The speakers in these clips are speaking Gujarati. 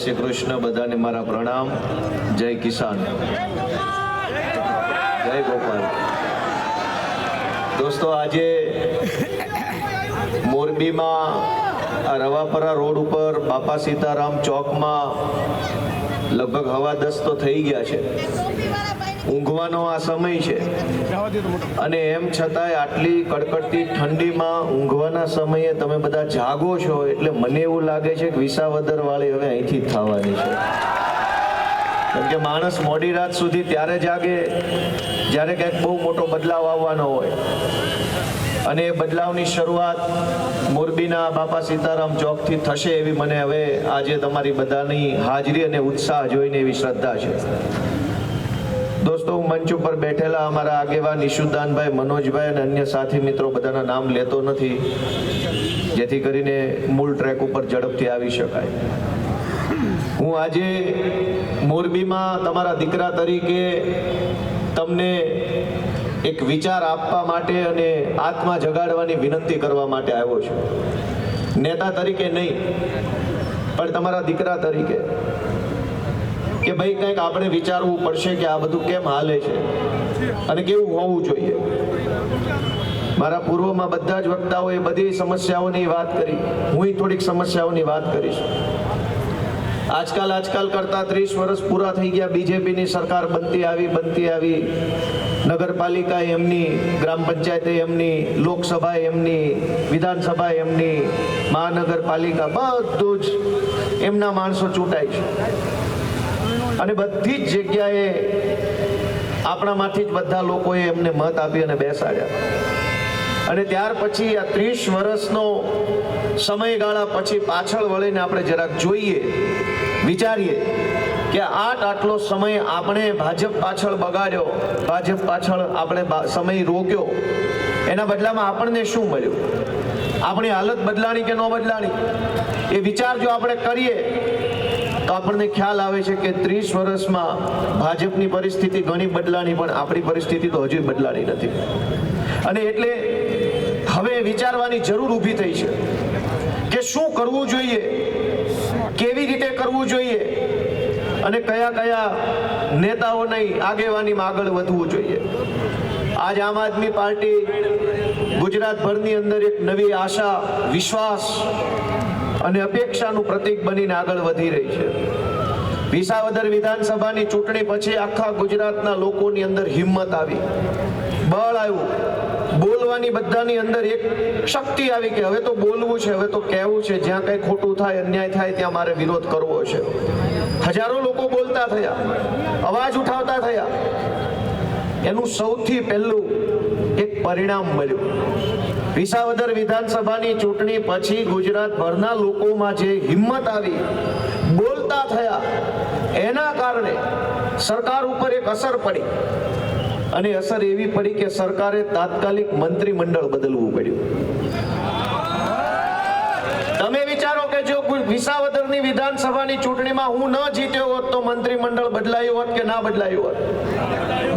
શ્રી કૃષ્ણ, બધાને મારા પ્રણામ. જય કિસાન. જય ગોપાલ. દોસ્તો, આજે મોરબીમાં રવાપરા રોડ ઉપર બાપા સીતારામ ચોકમાં લગભગ હવા દસ તો થઈ ગયા છે. ઊંઘવાનો આ સમય છે. અને એમ છતાંય આટલી કડકડતી ઠંડીમાં ઊંઘવાના સમયે તમે બધા જાગો છો એટલે મને એવું લાગે છે કે વિસાવદર વાળી હવે અહીંથી થવાની છે. કેમ કે માણસ મોડી રાત સુધી ત્યારે જાગે જ્યારે કંઈક બહુ મોટો બદલાવ આવવાનો હોય. અને એ બદલાવની શરૂઆત મોરબીના બાપા સીતારામ ચોકથી થશે એવી મને હવે આજે તમારી બધાની હાજરી અને ઉત્સાહ જોઈને એવી શ્રદ્ધા છે. દોસ્તો, હું મંચ ઉપર બેઠેલા અમારા આગેવાન ઈશુદાનભાઈ, મનોજભાઈ અને અન્ય સાથી મિત્રો બધાના નામ લેતો નથી, જેથી કરીને મૂળ ટ્રેક ઉપર ઝડપથી આવી શકાય. હું આજે મોરબીમાં તમારા દીકરા તરીકે તમને એક વિચાર આપવા માટે અને આત્મા જગાડવાની વિનંતી કરવા માટે આવ્યો છું. નેતા તરીકે નહીં, પણ તમારા દીકરા તરીકે. કે ભાઈ કંઈક આપણે વિચારવું પડશે કે આ બધું કેમ હાલે છે અને કેવું હોવું જોઈએ. મારા પૂર્વમાં બધા જ વક્તાઓએ બધી સમસ્યાઓની વાત કરી. હું થોડીક સમસ્યાઓની વાત કરીશ. આજકાલ આજકાલ કરતા ત્રીસ વર્ષ પૂરા થઈ ગયા બીજેપીની સરકાર બનતી આવી બનતી આવી. નગરપાલિકા એમની, ગ્રામ પંચાયતે એમની લોકસભા એમની વિધાનસભા એમની, મહાનગરપાલિકા બધું જ એમના માણસો ચૂંટાય છે. અને બધી જ જગ્યાએ આપણામાંથી જ બધા લોકોએ એમને મત આપી અને બેસાડ્યા. અને ત્યાર પછી આ ત્રીસ વર્ષનો સમયગાળા પછી પાછળ વળીને આપણે જરાક જોઈએ, વિચારીએ કે આટ આટલો સમય આપણે ભાજપ પાછળ બગાડ્યો, ભાજપ પાછળ આપણે સમય રોક્યો. એના બદલામાં આપણને શું મળ્યું? આપણી હાલત બદલાણી કે ન બદલાણી? એ વિચાર જો આપણે કરીએ તો આપણને ખ્યાલ આવે છે કે ત્રીસ વર્ષમાં ભાજપની પરિસ્થિતિ ઘણી બદલાની પણ આપણી પરિસ્થિતિ તો હજુ બદલાની નથી. અને એટલે હવે વિચારવાની જરૂર ઊભી થઈ છે કે શું કરવું જોઈએ, કેવી રીતે કરવું જોઈએ અને કયા કયા નેતાઓની આગેવાનીમાં આગળ વધવું જોઈએ. આજ આમ આદમી પાર્ટી ગુજરાતભરની અંદર એક નવી આશા, વિશ્વાસ અને અપેક્ષાનું પ્રતીક બનીને આગળ વધી રહી છે. વિસાવદર વિધાનસભાની ચૂંટણી પછી આખા ગુજરાતના લોકોની અંદર હિંમત આવી. બળ આવ્યું. બોલવાની બધાની અંદર એક શક્તિ આવી કે હવે તો બોલવું છે, હવે તો કહેવું છે. જ્યાં કંઈ ખોટું થાય, અન્યાય થાય, ત્યાં મારે વિરોધ કરવો છે. હજારો લોકો બોલતા થયા. અવાજ ઉઠાવતા થયા. એનું સૌથી પહેલું એક પરિણામ મળ્યું. વિસાવદર વિધાનસભાની ચૂંટણી પછી ગુજરાતભરના લોકોમાં જે હિંમત આવી, બોલતા થયા, એના કારણે સરકાર ઉપર એક અસર પડી. અને અસર એવી પડી કે સરકારે તાત્કાલિક મંત્રીમંડળ બદલવું પડ્યું. તમે વિચારો કે જો વિસાવદરની વિધાનસભાની ચૂંટણીમાં હું ન જીત્યો હોત તો મંત્રીમંડળ બદલાયું હોત કે ના બદલાયું હોત?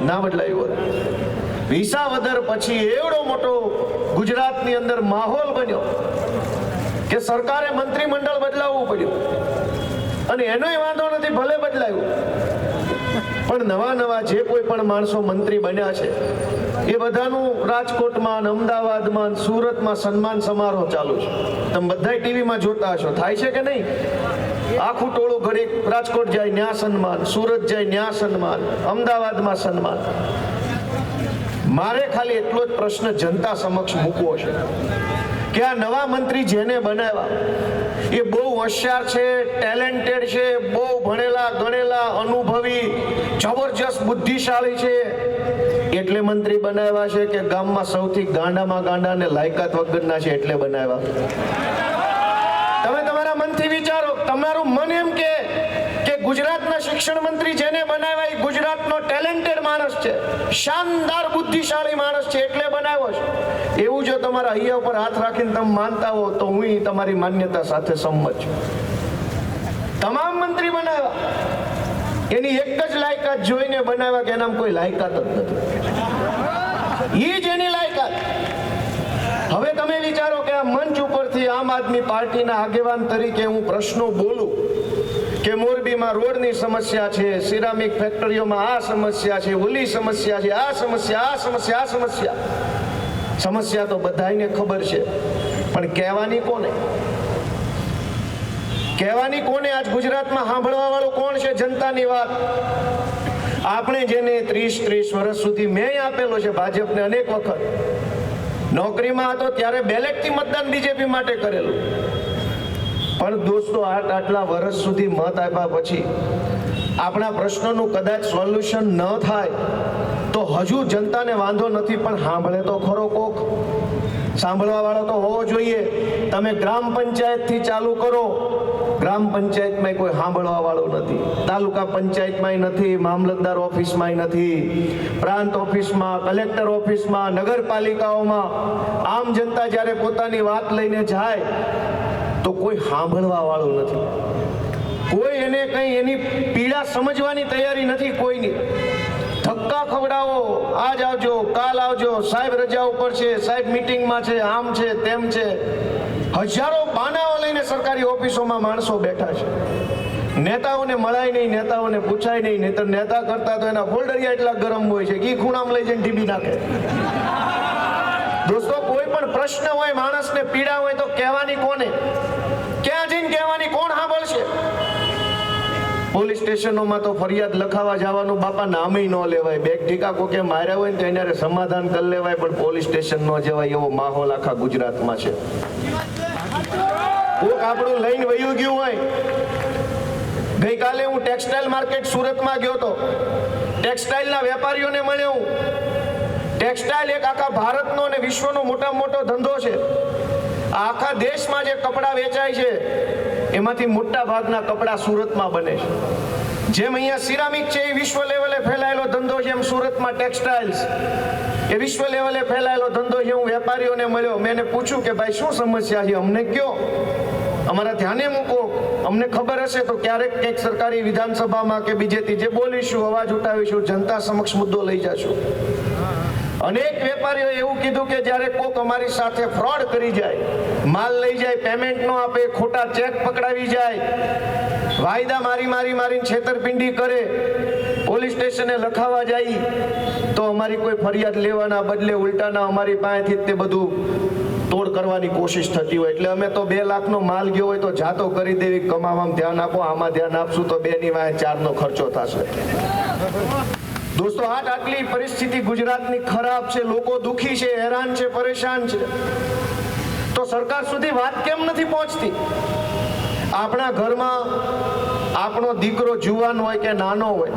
ના બદલાયું હોત. વિસાવદર પછી એવડો મોટો ગુજરાતની અંદર માહોલ બન્યો કે સરકારે મંત્રીમંડળ બદલાવવું પડ્યું. અને એનોય વાંધો નથી, ભલે બદલાયું. પણ નવા નવા જે કોઈ પણ માણસો મંત્રી બન્યા છે, એ બધાનું રાજકોટમાં અમદાવાદમાં સુરતમાં સન્માન સમારોહ ચાલુ છે. તમે બધા ટીવીમાં જોતા હશો, થાય છે કે નહીં? આખું ટોળું ઘડી રાજકોટ જાય ન્યા સન્માન, સુરત જાય ન્યા સન્માન, અમદાવાદમાં સન્માન. મારે ખાલી એટલો જ પ્રશ્ન જનતા સમક્ષ મૂકવો છે કે આ નવા મંત્રી જેને બનાવ્યા, એ બહુ હોશિયાર છે ટેલેન્ટેડ છે, બહુ ભણેલા, ગણેલા, અનુભવી, જબરજસ્ત બુદ્ધિશાળી છે. એટલે મંત્રી બનાવ્યા છે કે ગામમાં સૌથી ગાંડામાં ગાંડા ને લાયકાત વગરના છે એટલે બનાવ્યા. તમે તમારા મનથી વિચારો, તમારું મન એમ કે ગુજરાતના શિક્ષણ મંત્રી જેને બનાવ્યા એ ગુજરાતનો ટેલેન્ટેડ માણસ છે. શાનદાર, બુદ્ધિશાળી માણસ છે એટલે બનાવ્યો છે. એવું જો તમારા અહીંયા ઉપર હાથ રાખીને તમે માનતા હો તો હું તમારી માન્યતા સાથે સંમત છું. તમામ મંત્રી બનાવ્યા. એની એક જ લાયકાત જોઈને બનાવ્યા કે એનામાં કોઈ લાયકાત જ નથી. એ જ એની લાયકાત. હવે તમે વિચારો કે આ મંચ ઉપરથી આમ આદમી પાર્ટીના આગેવાન તરીકે હું પ્રશ્નો બોલું. કે મોરબીમાં રોડની સમસ્યા છે, સિરામિક ફેક્ટરીઓમાં આ સમસ્યા છે ઓલી સમસ્યા છે, આ સમસ્યા આ સમસ્યા આ સમસ્યા. સમસ્યા તો બધાને ખબર છે, પણ કહેવાની કોને? કહેવાની કોને આજ ગુજરાતમાં સાંભળવા વાળું કોણ છે જનતાની વાત? આપણે જેને ત્રીસ ત્રીસ વર્ષ સુધી મેં આપેલો છે ભાજપને અનેક વખત. નોકરીમાં હતો ત્યારે બેલેટથી મતદાન બીજેપી માટે કરેલું. પણ દોસ્તો આટ આટલા વર્ષ સુધી મત આપ્યા પછી આપણા પ્રશ્નોનું કદાચ સોલ્યુશન ન થાય તો હજુ જનતાને વાંધો નથી, પણ સાંભળે તો ખરો કોક. સાંભળવા વાળો તો હોવો જોઈએ. તમે ગ્રામ પંચાયતથી ચાલુ કરો. ગ્રામ પંચાયતમાં કોઈ સાંભળવા વાળો નથી. તાલુકા પંચાયતમાં નથી, મામલતદાર ઓફિસમાં નથી, પ્રાંત ઓફિસમાં, કલેક્ટર ઓફિસમાં, નગરપાલિકાઓમાં. આમ જનતા જ્યારે પોતાની વાત લઈને જાય તો કોઈ સાંભળવા વાળું નથી. કોઈ એને કઈ એની પીડા સમજવાની તૈયારી નથી કોઈની. ધક્કા ખવડાવો, આજ આવજો, કાલ આવજો, સાહેબ રજા ઉપર છે, સાહેબ મીટિંગમાં છે, આમ છે, તેમ છે. હજારો બાનાઓ લઈને સરકારી ઓફિસોમાં માણસો બેઠા છે. નેતાઓને મળાય નહીં, નેતાઓને પૂછાય નહીં, નહીતર નેતા કરતા તો એના ફોલ્ડરિયા એટલા ગરમ હોય છે કે ખૂણામાં લઈ જઈને ટીબી નાખે. દોસ્તો પણ પ્રશ્ન હોય, માણસને પીડા હોય તો કહેવાની કોને? ક્યાં જઈને કહેવાની કોણ સાંભળશે? પોલીસ સ્ટેશનોમાં તો ફરિયાદ લખાવા જવાનું બાપા નામે ન લેવાય. બેગ ટીકા કોકે માર્યા હોય ને તો એને સમાધાન કરી લેવાય, પણ પોલીસ સ્ટેશન ન જવાય એવો માહોલ આખા ગુજરાતમાં છે. કોક આપણું લઈને વયું ગયું હોય. ગઈકાલે હું ટેક્સટાઇલ માર્કેટ સુરતમાં ગયો તો ટેક્સટાઇલના વેપારીઓને મળ્યો હું. ટેક્સટાઇલ એક આખા ભારતનો અને વિશ્વનો મોટામાં મોટો ધંધો છે. આખા દેશમાં જે કપડાં વેચાય છે, એમાંથી મોટા ભાગના કપડાં સુરતમાં બને છે. જેમ અહીંયા સિરામિક છે, એ વિશ્વ લેવલે ફેલાયેલો ધંધો છે એમ સુરતમાં ટેક્સટાઇલ્સ એ વિશ્વ લેવલે ફેલાયેલો ધંધો છે, હું વેપારીઓને મળ્યો. મેં એને પૂછ્યું કે, ભાઈ, શું સમસ્યા છે? અમને કયો, અમારા ધ્યાને મૂકો. અમને ખબર હશે તો ક્યારેક કંઈક સરકારી વિધાનસભામાં કે બીજેથી જે બોલીશું, અવાજ ઉઠાવીશું, જનતા સમક્ષ મુદ્દો લઈ જશું. અનેક વેપારીઓએ એવું કીધું કે જ્યારે કોક અમારી સાથે ફ્રોડ કરી જાય, માલ લઈ જાય પેમેન્ટ નો આપે, ખોટા ચેક પકડાવી જાય, વાયદા મારી મારી મારીને છેતરપિંડી કરે, પોલીસ સ્ટેશને લખાવા જાય, તો અમારી કોઈ ફરિયાદ લેવાના બદલે ઉલટાના અમારી પાસેથી તે બધું તોડ કરવાની કોશિશ થતી હોય. એટલે અમે તો બે લાખનો માલ ગયો હોય તો જાતો કરી દેવી, કમાવામાં ધ્યાન આપો, આમાં ધ્યાન આપશું તો બેની વાય ચારનો ખર્ચો થશે. દોસ્તો આટ આટલી પરિસ્થિતિ ગુજરાતની ખરાબ છે, લોકો દુખી છે, હેરાન છે, પરેશાન છે. તો સરકાર સુધી વાત કેમ નથી પહોંચતી? આપણા ઘરમાં આપણો દીકરો જુવાન હોય કે નાનો હોય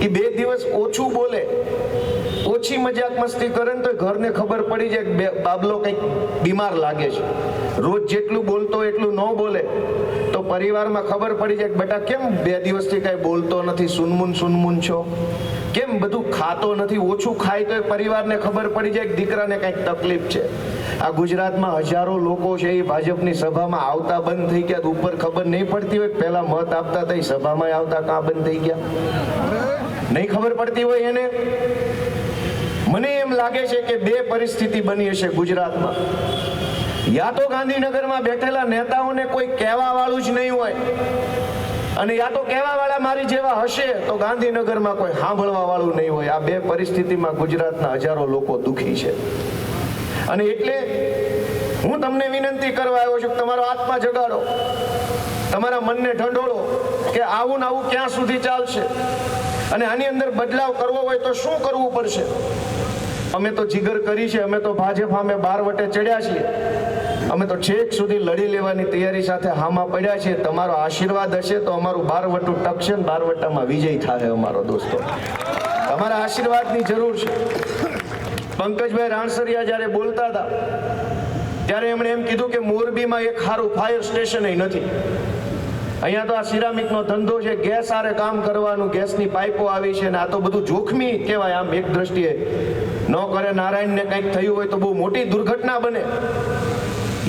એ બે દિવસ ઓછું બોલે, ઓછી મજાક મસ્તી કરે ને તો ઘરને ખબર પડી જાય કે બાબલો કંઈક બીમાર લાગે છે. રોજ જેટલું બોલતો એટલું ન બોલે. તો પરિવારમાં ખબર પડી જાય કે બેટા, કેમ બે દિવસથી કાંઈ બોલતો નથી? સુનમુન સુનમુન છો? કેમ બધું ખાતો નથી, ઓછું ખાય તો પરિવારને ખબર પડી જાય કે દીકરાને કંઈક તકલીફ છે. આ ગુજરાતમાં હજારો લોકો છે એ ભાજપની સભામાં આવતા બંધ થઈ ગયા ઉપર ખબર નહીં પડતી હોય પહેલા મત આપતા હતા સભામાં આવતા કાં બંધ થઈ ગયા. નહીં ખબર પડતી હોય એને? મને એમ લાગે છે કે બે પરિસ્થિતિ બની હશે ગુજરાતમાં. યા તો ગાંધીનગરમાં બેઠેલા નેતાઓને કોઈ કહેવા વાળું જ નહીં હોય. અને યા તો કહેવા વાળા મારી જેવા હશે તો ગાંધીનગરમાં કોઈ સાંભળવા વાળું નહીં હોય. આ બે પરિસ્થિતિમાં ગુજરાતના હજારો લોકો દુઃખી છે. અને એટલે હું તમને વિનંતી કરવા આવ્યો છું તમારો આત્મા જગાડો. તમારા મનને ઢંઢોળો કે આવું ને આવું ક્યાં સુધી ચાલશે? અને આની અંદર બદલાવ કરવો હોય તો શું કરવું પડશે? અમે તો જીગર કરી છે, અમે તો ભાજપ સામે બાર વટે ચડ્યા છીએ. અમે તો છેક સુધી લડી લેવાની તૈયારી સાથે હામાં પડ્યા છીએ. તમારો આશીર્વાદ હશે તો અમારું બારવટું ટકશે ને બારવટામાં વિજય થાય અમારો દોસ્તો. તમારા આશીર્વાદની જરૂર છે. પંકજભાઈ રાણસરિયા જ્યારે બોલતા હતા, ત્યારે એમણે એમ કીધું કે મોરબીમાં એક સારું ફાયર સ્ટેશન નથી. અહીંયા તો આ સિરામિકનો ધંધો છે, ગેસ આરે કામ કરવાનું, ગેસની પાઇપો આવી છે ને આ તો બધું જોખમી કહેવાય આમ એક દ્રષ્ટિએ. ન કરે નારાયણને કંઈક થયું હોય તો બહુ મોટી દુર્ઘટના બને.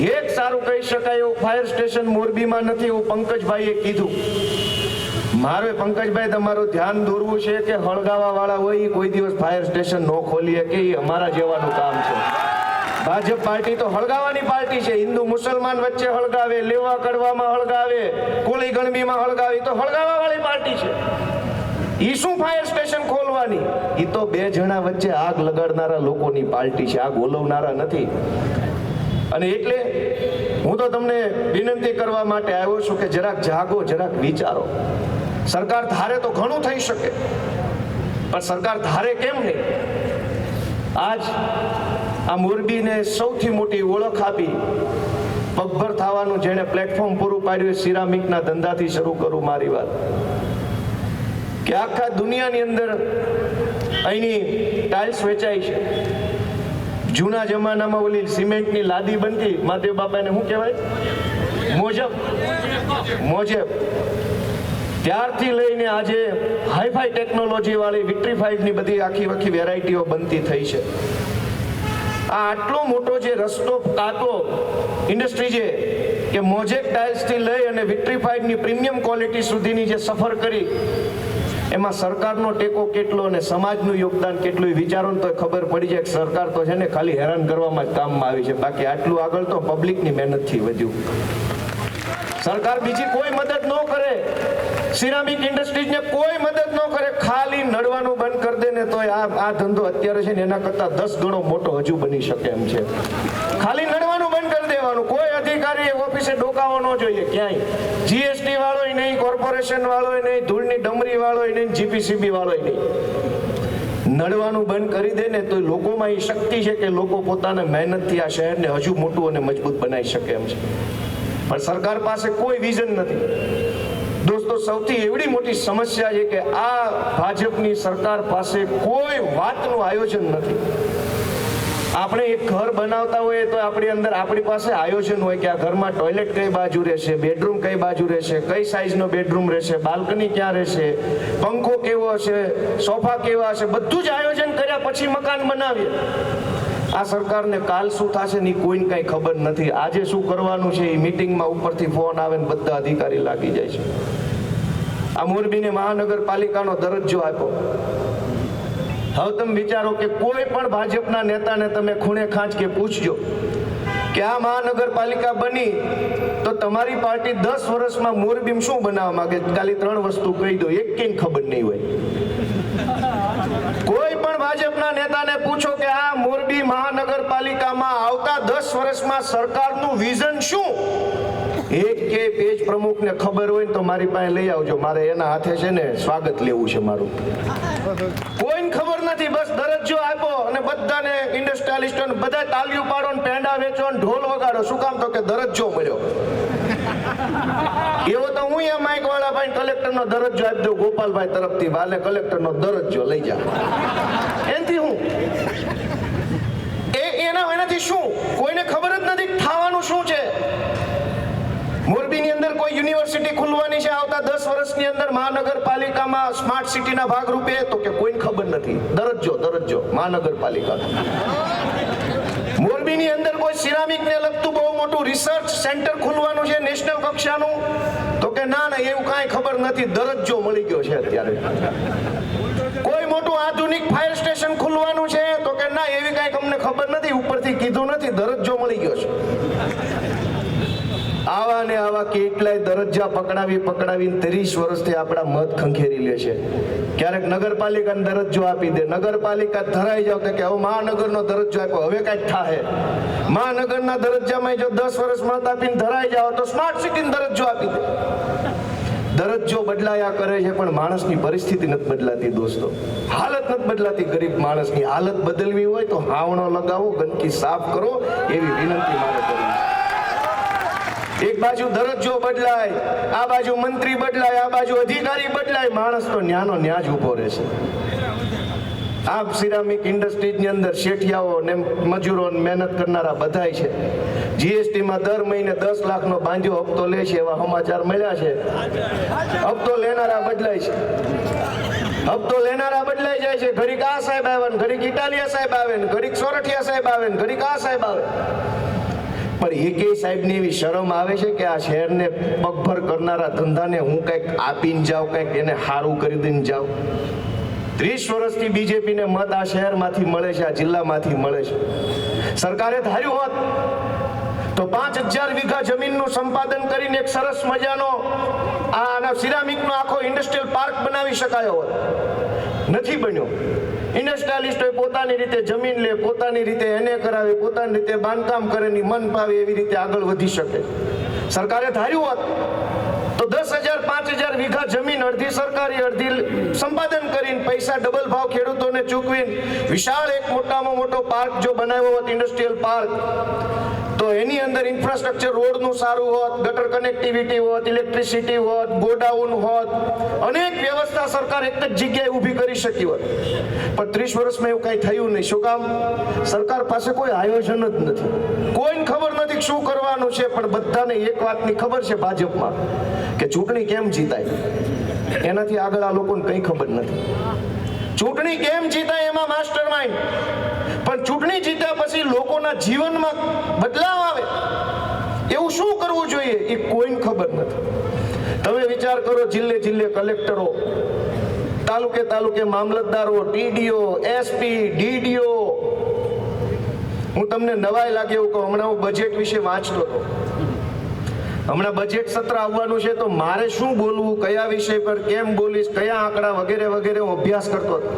એક સારું કહી શકાય એવું ફાયર સ્ટેશન મોરબીમાં નથી એવું પંકજભાઈએ કીધું. મારે પંકજભાઈ તમારું ધ્યાન દોરવું છે કે હળગાવા વાળા હોય કોઈ દિવસ ફાયર સ્ટેશન ન ખોલીએ કે એ અમારા જેવાનું કામ છે. ભાજપ પાર્ટી તો હળગાવાની પાર્ટી છે. હિન્દુ મુસલમાન વચ્ચે હળગાવે, લેવા કડવામાં હળગાવે કોળી ગણબીમાં હળગાવે તો હળગાવા વાળી પાર્ટી છે. ઈ શું ફાયર સ્ટેશન ખોલવાની? ઈ તો બે જણા વચ્ચે આગ લગાડનારા લોકોની પાર્ટી છે. આગ ઓલવનારા નથી. અને એટલે હું તો તમને વિનંતી કરવા માટે આવ્યો છું કે જરાક જાગો, જરાક વિચારો. સરકાર ધારે તો ઘણું થઈ શકે, પણ સરકાર ધારે કેમ નહીં? આજ આ મોરબીને સૌથી મોટી ઓળખ આપી પગભર થવાનું જેણે પ્લેટફોર્મ પૂરું પાડ્યું સિરામિકના ધંધાથી શરૂ કરું મારી વાત. કે આખા દુનિયાની અંદર અહીંની ટાઇલ્સ વેચાય છે. જૂના જમાનામાં ઓલી સિમેન્ટની લાદી બનતી. મહાદેવ બાપાને શું કહેવાય? મોજબ. મોજબ. ત્યારથી લઈને આજે હાઈફાઈ ટેકનોલોજી વાળી વિટ્રીફાઈડની બધી આખી આખી વેરાયટીઓ બનતી થઈ છે. આ આટલો મોટો જે રસ્તો કાતો ઇન્ડસ્ટ્રી છે કે મોજેક ટાઇલ્સથી લઈ અને વિટ્રીફાઈડની પ્રીમિયમ ક્વોલિટી સુધીની જે સફર કરી એમાં સરકારનો ટેકો કેટલો અને સમાજનું યોગદાન કેટલું એ વિચારો તો ખબર પડી જાય કે સરકાર તો છે ને ખાલી હેરાન કરવામાં જ કામમાં આવી છે. બાકી આટલું આગળ તો પબ્લિકની મહેનતથી વધ્યું. સરકાર બીજી કોઈ મદદ ન કરે. સિરામિક ઇન્ડસ્ટ્રીઝને કોઈ મદદ ન કરે. ખાલી નડવાનું બંધ કરી દે ને તો આ આ ધંધો અત્યારે છે ને એના કરતા દસ ગણો મોટો હજુ બની શકે એમ છે. ખાલી નડવાનું દેવાનું કોઈ અધિકારી ઓફિસે ડોકાવો ન જોઈએ ક્યાંય. જીએસટી વાળો નહીં કોર્પોરેશન વાળો નહીં, ધૂળની ડમરી વાળો નહીં જીપીસીબી વાળો નહીં. નડવાનું બંધ કરી દે ને તો લોકોમાં એ શક્તિ છે કે લોકો પોતાના મહેનતથી આ શહેરને હજુ મોટું અને મજબૂત બનાવી શકે એમ છે. પણ સરકાર પાસે કોઈ વિઝન નથી. દોસ્તો, સૌથી એવડી મોટી સમસ્યા છે કે આ ભાજપની સરકાર પાસે કોઈ વાતનું આયોજન નથી. આપણે એક ઘર બનાવતા હોઈએ તો આપણી અંદર આપણી પાસે આયોજન હોય કે આ ઘરમાં ટોયલેટ કઈ બાજુ રહેશે બેડરૂમ કઈ બાજુ રહેશે, કઈ સાઈઝનો બેડરૂમ રહેશે બાલ્કની ક્યાં રહેશે, પંખો કેવો હશે, સોફા કેવા હશે, બધું જ આયોજન કર્યા પછી મકાન બનાવીએ. આ સરકારને કાલ શું થશે ને કોઈને કઈ ખબર નથી. આજે શું કરવાનું છે એ મિટિંગમાં ઉપરથી ફોન આવે ને બધા અધિકારી લાગી જાય છે. આ મોરબીને મહાનગરપાલિકાનો દરજ્જો આપ્યો. હવે તમે વિચારો કે કોઈ પણ ભાજપના નેતાને તમે ખૂણે ખાંચ કે પૂછજો કે આ મહાનગરપાલિકા બની તો તમારી પાર્ટી દસ વર્ષમાં મોરબીમાં શું બનાવવા માંગે? ખાલી ત્રણ વસ્તુ કહી દો. એક કઈ ખબર નહીં હોય? કોઈ પણ ભાજપના નેતાને પૂછો કે આ મોરબી મહાનગરપાલિકામાં આવતા દસ વર્ષમાં સરકારનું વિઝન શું? એક કે પેજ પ્રમુખને ખબર હોય ને તો મારી પાસે લઈ આવજો. મારે એના હાથે છે ને સ્વાગત લેવું છે મારું. કોઈને ખબર નથી, બસ દરજ્જો આપો અને બધાને ઇન્ડસ્ટ્રીયાલિસ્ટો બધા તાલીઓ પાડો ને પેંડા વેચો ને ઢોલ વગાડો. શું કામ તો કે દરજ્જો મળ્યો? એવો તો હું એ માઇક વાળા ભાઈ કલેક્ટરનો દરજ્જો આપી દઉં. ગોપાલભાઈ તરફથી વાલે કલેક્ટરનો દરજ્જો લઈ જા. એનાથી હું? એ એના એનાથી શું? કોઈને ખબર જ નથી થવાનું શું છે. મોરબીની અંદર કોઈ યુનિવર્સિટી ખુલવાની છે આવતા દસ વર્ષની અંદર મહાનગરપાલિકામાં સ્માર્ટ સિટીના ભાગરૂપે? તો કે કોઈને ખબર નથી. દરજ્જો દરજ્જો. મહાનગરપાલિકા. મોરબીની અંદર કોઈ સિરામિકને લગતું બહુ મોટું રિસર્ચ સેન્ટર ખુલવાનું છે નેશનલ કક્ષાનું? તો કે ના ના, એવું કાંઈ ખબર નથી. દરજ્જો મળી ગયો છે અત્યારે. કોઈ મોટું આધુનિક ફાયર સ્ટેશન ખુલવાનું છે? તો કે ના, એવી કાંઈક અમને ખબર નથી? ઉપરથી કીધું નથી. દરજ્જો મળી ગયો છે. આવા ને આવા કેટલાય દરજ્જા પકડાવી પકડાવીને ત્રીસ વર્ષથી આપણા મત ખંખેરી લે છે. ક્યારેક નગરપાલિકાને દરજ્જો આપી દે. નગરપાલિકા ધરાઈ જાવ કે હવે મહાનગરનો દરજ્જો આપ્યો. હવે કાંઈક થાય મહાનગરના દરજ્જામાં જો દસ વર્ષ મત આપીને ધરાઈ જાવ તો સ્માર્ટ સિટીનો દરજ્જો આપી દે. દરજ્જો બદલાયા કરે છે પણ માણસની પરિસ્થિતિ નથી બદલાતી દોસ્તો. હાલત નથી બદલાતી ગરીબ માણસની. હાલત બદલવી હોય તો હાવણો લગાવો, ગંદકી સાફ કરો એવી વિનંતી મારે કરવી. એક બાજુ દરજ્જો બદલાય, આ બાજુ મંત્રી બદલાય, આ બાજુ અધિકારી બદલાય, માણસ તો ન્યાનો ન્યા ઊભો રહે છે. આ સિરામિક ઇન્ડસ્ટ્રીઝની અંદર શેઠિયાઓ ને મજૂરો મહેનત કરનારા બધાય છે. જીએસટીમાં દર મહિને દસ લાખનો બાંધ્યો હપ્તો લે છે એવા સમાચાર મળ્યા છે. હપ્તો લેનારા બદલાય છે. હપ્તો લેનારા બદલાઈ જાય છે. ઘડીક આ સાહેબ આવે ને ઘડીક ઇટાલિયા સાહેબ આવે ઘડીક સોરઠિયા સાહેબ આવે ને ઘડીક આ સાહેબ આવે. પણ એકેય સાહેબની એવી શરમ આવે છે કે આ શહેરને પગભર કરનારા ધંધાને હું કંઈક આપીને જાઉં, કંઈક એને સારું કરી દઈને જાઉં? ત્રીસ વર્ષથી બીજેપીને મત આ શહેરમાંથી મળે છે, આ જિલ્લામાંથી મળે છે. સરકારે ધાર્યું હોત તો પાંચ હજાર વીઘા જમીનનું સંપાદન કરીને એક સરસ મજાનો આના સિરામિકનો આખો ઇન્ડસ્ટ્રીયલ પાર્ક બનાવી શકાયો હોત. નથી બન્યો. ઇન્ડસ્ટ્રીયાલિસ્ટોએ પોતાની રીતે જમીન લે, પોતાની રીતે એને કરાવે, પોતાની રીતે બાંધકામ કરે ની મન પાવે એવી રીતે આગળ વધી શકે. સરકારે ધાર્યું હોત તો દસ હજાર, પાંચ હજાર વીઘા જમીન અડધી સરકારી, અડધી સંપાદન કરીને પૈસા ડબલ ભાવ ખેડૂતોને ચૂકવીને વિશાળ એક મોટામાં મોટો પાર્ક જો બનાવ્યો હોત ઇન્ડસ્ટ્રીયલ પાર્ક તો એની અંદર ઇન્ફ્રાસ્ટ્રક્ચર રોડનું સારું હોત ગટર કનેક્ટિવિટી હોત ઇલેક્ટ્રિસિટી હોત, ગોડાઉન હોત, અનેક વ્યવસ્થા સરકાર એક જ જગ્યાએ ઊભી કરી શકી હોત. પણ ત્રીસ વર્ષમાં એવું કાંઈ થયું નહીં. શું કામ? સરકાર પાસે કોઈ આયોજન જ નથી. કોઈને ખબર નથી શું કરવાનું છે, પણ બધાને એક વાતની ખબર છે ભાજપમાં કે ચૂંટણી કેમ જીતાય? એનાથી આગળ આ લોકોને કંઈ ખબર નથી. ચૂંટણી કેમ જીતાય એમાં માસ્ટર માઇન્ડ પણ ચૂંટણી જીત્યા પછી લોકોના જીવનમાં બદલાવ આવે, એવું શું કરવું જોઈએ એ કોઈને ખબર નથી. તમે વિચાર કરો જિલ્લે જિલ્લે કલેક્ટરો, તાલુકે તાલુકે મામલતદારો ટીડીઓ એસપી, ડીડીઓ. હું તમને નવાઈ લાગે એવું કહું, હમણાં હું બજેટ વિશે વાંચતો હતો. હમણાં બજેટ સત્ર આવવાનું છે તો મારે શું બોલવું, કયા વિષય પર કેમ બોલીશ, કયા આંકડા વગેરે વગેરે હું અભ્યાસ કરતો હતો.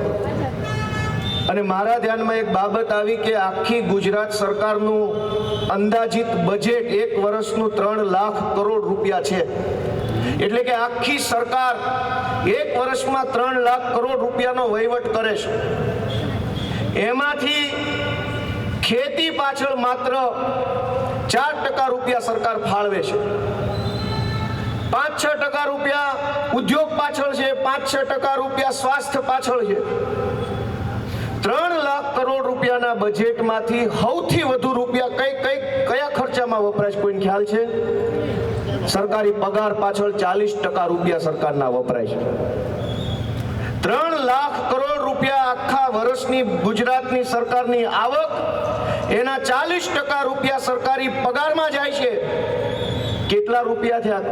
અને મારા ધ્યાનમાં એક બાબત આવી કે આખી ગુજરાત સરકારનું અંદાજિત બજેટ એક વર્ષનું ત્રણ લાખ કરોડ રૂપિયા છે. એટલે કે આખી સરકાર એક વર્ષમાં ત્રણ લાખ કરોડ રૂપિયાનો વહીવટ કરે છે. એમાંથી ખેતી પાછળ માત્ર ચાર ટકા રૂપિયા સરકાર ફાળવે છે. પાંચ છ ટકા રૂપિયા ઉદ્યોગ પાછળ છે, પાંચ છ ટકા રૂપિયા સ્વાસ્થ્ય પાછળ છે. ત્રણ લાખ કરોડ રૂપિયાના બજેટમાંથી સૌથી વધુ રૂપિયા કઈ કઈ, કયા ખર્ચામાં વપરાય છે? કોઈને ખ્યાલ છે? સરકારી પગાર પાછળ ચાલીસ ટકા રૂપિયા સરકારના વપરાય છે. ત્રણ લાખ કરોડ રૂપિયા આખા વર્ષની ગુજરાતની સરકારની આવક, એના ચાલીસ ટકા રૂપિયા સરકારી પગારમાં જાય છે. કેટલા રૂપિયા થયા?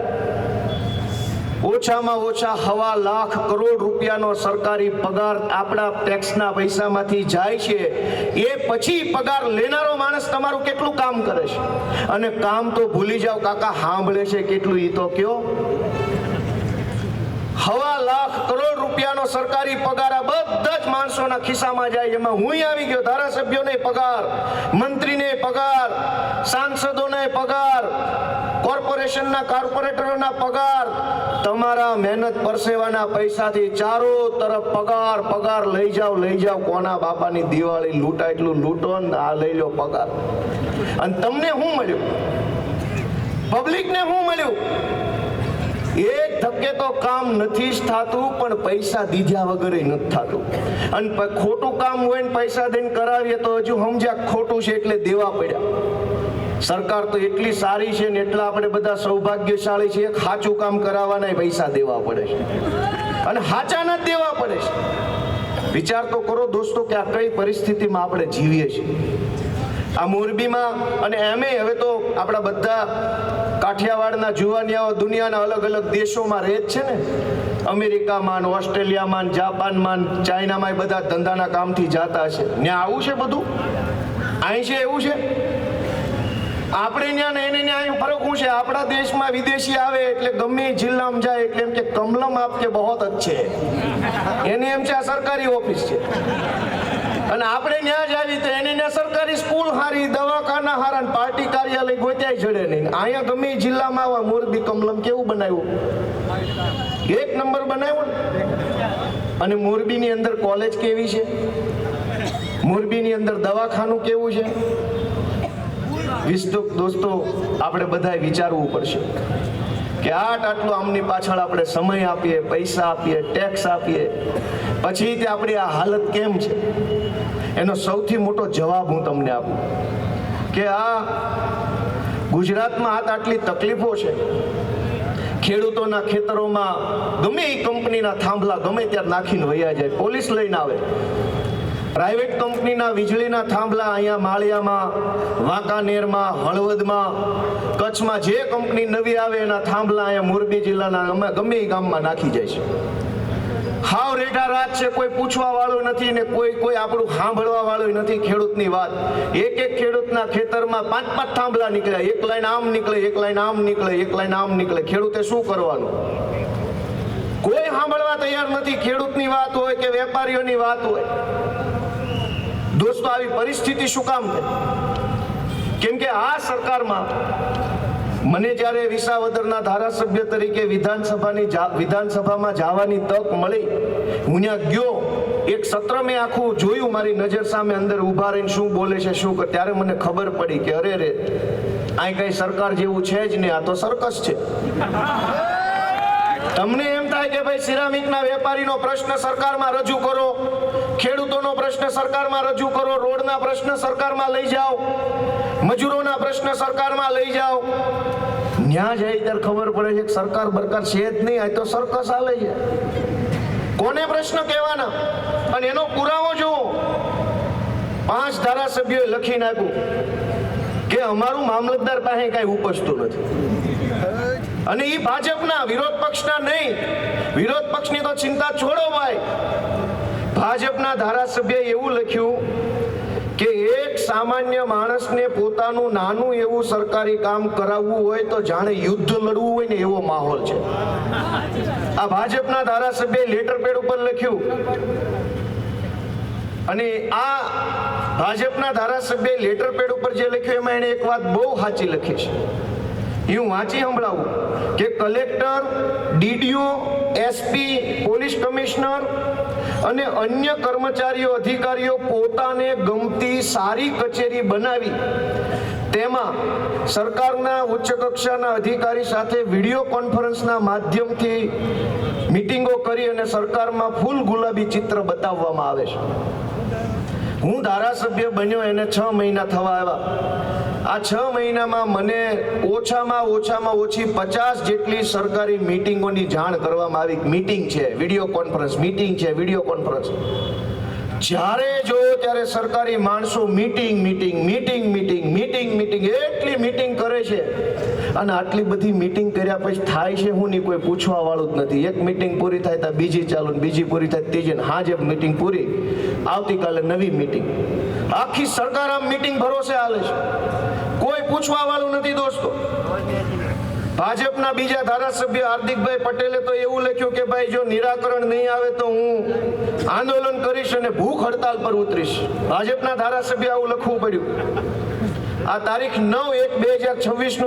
ઓછામાં ઓછા હવા લાખ કરોડ રૂપિયાનો સરકારી પગાર આપણા ટેક્સના પૈસામાંથી જાય છે. એ પછી પગાર લેનારો માણસ તમારું કેટલું કામ કરે છે? અને કામ તો ભૂલી જાવ કાકા, સાંભળે છે કેટલું એ તો કયો? હવા લાખ કરોડ રૂપિયાનો સરકારી પગાર આ બધા જ માણસોના ખિસ્સામાં જાય એમાં હું આવી ગયો. ધારાસભ્યોને પગાર, મંત્રીને પગાર, સાંસદોને પગાર, કોર્પોરેશનના કોર્પોરેટરોના પગાર. તમારા મહેનત પરસેવાના પૈસાથી ચારો તરફ પગાર પગાર લઈ જાઓ લઈ જાઓ. કોના બાપાની દિવાળી લૂંટા એટલું લૂંટો ને આ લઈ લો પગાર. અને તમને શું મળ્યું? પબ્લિકને શું મળ્યું? એક ધક્કે તો કામ નથી જ થતું, પણ પૈસા દીધા વગર નથી થતું. અને ખોટું કામ હોય ને પૈસા દઈને કરાવીએ તો હજુ સમજ્યા ખોટું છે એટલે દેવા પડ્યા. સરકાર તો એટલી સારી છે ને એટલા આપણે બધા સૌભાગ્યશાળી છે સાચું કામ કરાવવાના પૈસા દેવા પડે છે. અને હાચાના જ દેવા પડે છે. વિચાર તો કરો દોસ્તો કે આ કઈ પરિસ્થિતિમાં આપણે જીવીએ છીએ. આ મોરબીમાં અને એમે હવે તો આપણા બધા કાઠિયાવાડના જુવાનિયાઓ દુનિયાના અલગ અલગ દેશોમાં રહે જ છે ને. અમેરિકામાં ને ઓસ્ટ્રેલિયામાં, જાપાનમાં ને ચાઇનામાં બધા ધંધાના કામથી જાતા છે ત્યાં આવું છે બધું? અહીં છે એવું છે? આપણે ત્યાં ને એને ત્યાં ફરક શું છે? આપણા દેશમાં વિદેશી આવે એટલે ગમે જિલ્લામાં જાય એટલે એમ કે કમલમ આપકે બહોત અચ્છે એને એમ છે આ સરકારી ઓફિસ છે. અને આપણે ત્યાં જ આવી તો એને સરકારી સ્કૂલ હારી, દવાખાના હારા પાર્ટી કાર્યાલય ગોત્યાય જડે નહીં. અહીંયા ગમે જિલ્લામાં આવા મોરબી કમલમ કેવું બનાવ્યું? એક નંબર બનાવ્યો અને મોરબીની અંદર કોલેજ કેવી છે? મોરબીની અંદર દવાખાનું કેવું છે? વિસ્તૃત દોસ્તો, આપણે બધાએ વિચારવું પડશે. કે આટ આટલું આમની પાછળ આપણે સમય આપીએ, પૈસા આપીએ ટેક્સ આપીએ. પછી તે આપણી આ હાલત કેમ છે? એનો સૌથી મોટો જવાબ હું તમને આપું. કે આ ગુજરાતમાં આ આટલી તકલીફો છે. ખેડૂતોના ખેતરોમાં ગમે એ કંપનીના થાંભલા ગમે ત્યાં નાખીને વૈયા જાય, પોલીસ લઈને આવે. પ્રાઇવેટ કંપનીના વીજળીના થાંભલા અહીંયા માળિયામાં, વાંકાનેરમાં, હળવદમાં, કચ્છમાં જે કંપની નવી આવે એના થાંભલા અહીંયા મોરબી જિલ્લાના ગમે ગમે એ ગામમાં નાખી જાય છે. હાવ રેઢા રાત છે, કોઈ પૂછવા વાળું નથી ને કોઈ કોઈ આપણું સાંભળવા વાળું નથી, ખેડૂતની વાત. એક એક ખેડૂતના ખેતરમાં પાંચ પાંચ થાંભલા નીકળ્યા, એક લાઈન આમ નીકળે, એક લાઈન આમ નીકળે, એક લાઈન આમ નીકળે. ખેડૂતે શું કરવાનું? કોઈ સાંભળવા તૈયાર નથી. ખેડૂતની વાત હોય કે વેપારીઓની વાત હોય. દોસ્તો, આવી પરિસ્થિતિ શું કામ થઈ કેમ કે આ સરકારમાં મને જ્યારે વિસાવદરના ધારાસભ્ય તરીકે વિધાનસભાની વિધાનસભામાં જવાની તક મળી, હું ત્યાં ગયો. એક સત્ર મેં આખું જોયું, મારી નજર સામે અંદર ઊભા રહીને શું બોલે છે, શું કરે ત્યારે મને ખબર પડી કે અરે રે, અહીં કઈ સરકાર જેવું છે જ નહીં, આ તો સર્કસ છે. તમને એમ થાય કે ભાઈ સિરામિકના વેપારીનો પ્રશ્ન સરકારમાં રજૂ કરો પ્રશ્ન સરકારમાં રજૂ કરો, રોડના પ્રશ્ન સરકારમાં લઈ જાઓ, મજૂરોના પ્રશ્ન સરકારમાં લઈ જાઓ. ન્યા જાય ત્યારે ખબર પડે છે સરકાર બરકાર છે જ નહીં તો સરકસ હાલે છે. કોને પ્રશ્ન કહેવાના? અને એનો પુરાવો જુઓ. પાંચ ધારાસભ્યોએ લખી નાખ્યું કે અમારું મામલતદાર પાસે કાંઈ ઉપજતું નથી. અને એ ભાજપના, વિરોધ પક્ષના નહીં. વિરોધ પક્ષની તો ચિંતા છોડો ભાઈ. ભાજપના ધારાસભ્યએ એવું લખ્યું કે એક સામાન્ય માણસને પોતાનું નાનું એવું સરકારી કામ કરાવવું હોય તો જાણે યુદ્ધ લડવું હોય ને એવો માહોલ છે. આ ભાજપના ધારાસભ્યએ લેટર પેડ ઉપર લખ્યું. અને આ ભાજપના ધારાસભ્ય લેટર પેડ ઉપર જે લખ્યું એમાં એણે એક વાત બહુ સાચી લખી છે. હું વાંચી સંભળાવું કે collector, DDO, SP, police commissioner અને અન્ય કર્મચારીઓ, અધિકારીઓ પોતાને ગમતી સારી કચેરી બનાવી. તેમાં સરકારના ઉચ્ચ કક્ષાના અધિકારી સાથે વીડિયો કોન્ફરન્સના માધ્યમથી મીટિંગો કરી અને સરકારમાં ફૂલ ગુલાબી ચિત્ર બતાવવામાં આવે છે. હું ધારાસભ્ય બન્યો, એને છ મહિના થવા આવ્યા. આ છ મહિનામાં મને ઓછામાં ઓછામાં ઓછી પચાસ જેટલી સરકારી મીટિંગોની જાણ કરવામાં આવી. મીટિંગ છે, વીડિયો કોન્ફરન્સ, મીટિંગ છે, વીડિયો કોન્ફરન્સ. જ્યારે જો ત્યારે સરકારી માણસો meeting meeting meeting meeting meeting meeting, એટલી મીટિંગ કરે છે. અને આટલી બધી મીટિંગ કર્યા પછી થાય છે હું નહીં, કોઈ પૂછવા વાળું જ નથી. એક મીટિંગ પૂરી થાય તો બીજી ચાલુ બીજી પૂરી થાય ત્રીજી ને હાજે મીટિંગ પૂરી. આવતીકાલે નવી મીટિંગ. આખી સરકાર આમ મીટિંગ ભરોસે હાલે છે. કોઈ પૂછવા વાળું નથી દોસ્તો. ભાજપના બીજા ધારાસભ્ય હાર્દિકભાઈ પટેલે તો એવું લખ્યું કે ભાઈ જો નિરાકરણ નહીં આવે તો હું આંદોલન કરીશ અને ભૂખ હડતાલ પર ઉતરીશ. ભાજપના ધારાસભ્ય આવું લખવું પડ્યું. આ તારીખ નવ એક બે હજાર છવ્વીસનું